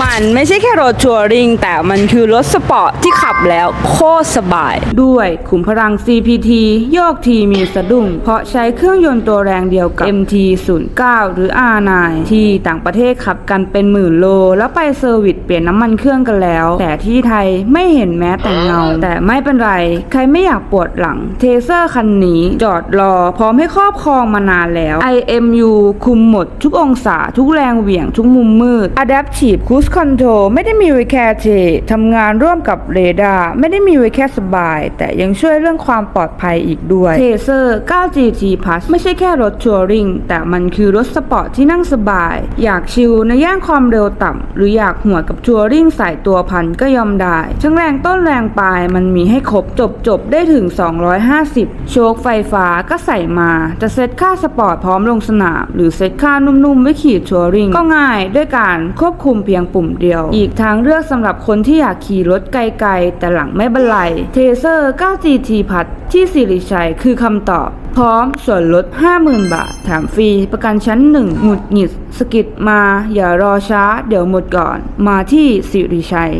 มันไม่ใช่แค่รถทัวริง แต่มันคือรถสปอร์ตที่ขับแล้วโคตรสบาย ด้วยขุมพลัง CPT โยกทีมีสะดุ้ง เพราะใช้เครื่องยนต์ตัวแรงเดียวกับ MT09 หรือ R9 ที่ต่างประเทศขับกันเป็นหมื่นโล แล้วไปเซอร์วิสเปลี่ยนน้ำมันเครื่องกันแล้ว แต่ที่ไทยไม่เห็นแม้แต่เงา แต่ไม่เป็นไร ใครไม่อยากปวดหลัง เทเซอร์คันนี้จอดรอ พร้อมให้ครอบครองมานานแล้ว IMU คุมหมดทุกองศาทุกแรงเหวี่ยงทุกมุมมืด Adaptive Cruise Control ไม่ได้มีไว้แค่เททำงานร่วมกับเรดาร์ไม่ได้มีไว้แค่สบาย แต่ยังช่วยเรื่องความปลอดภัยอีกด้วยเทเซอร์ 9GT Plus ไม่ใช่แค่รถทัวริงแต่มันคือรถสปอร์ตที่นั่งสบาย อยากชิลในย่านความเร็วต่ำหรืออยากหัวกับทัวริงสายตัวพันก็ยอมได้ทั้งแรงต้นแรงปลายมันมีให้ครบจบจบได้ถึง 250 โชคไฟฟ้าก็ใส่มาจะเซตค่าสปอร์ตพร้อมลงสนาม หรือเซตค่านุ่มๆไว้ขี่ทัวริงก็ง่ายด้วยการควบคุมเพียงปุ่มเดียว อีกทางเลือกสำหรับคนที่อยากขี่รถไกลๆ แต่หลังไม่บรรลัยเทเซอร์ 9GT พัดที่สิริชัยคือคำตอบ พร้อมส่วนลด 50,000 บาท แถมฟรี ประกันชั้นหนึ่งหงุดหงิดสกิดมา อย่ารอช้า เดี๋ยวหมดก่อน มาที่สิริชัย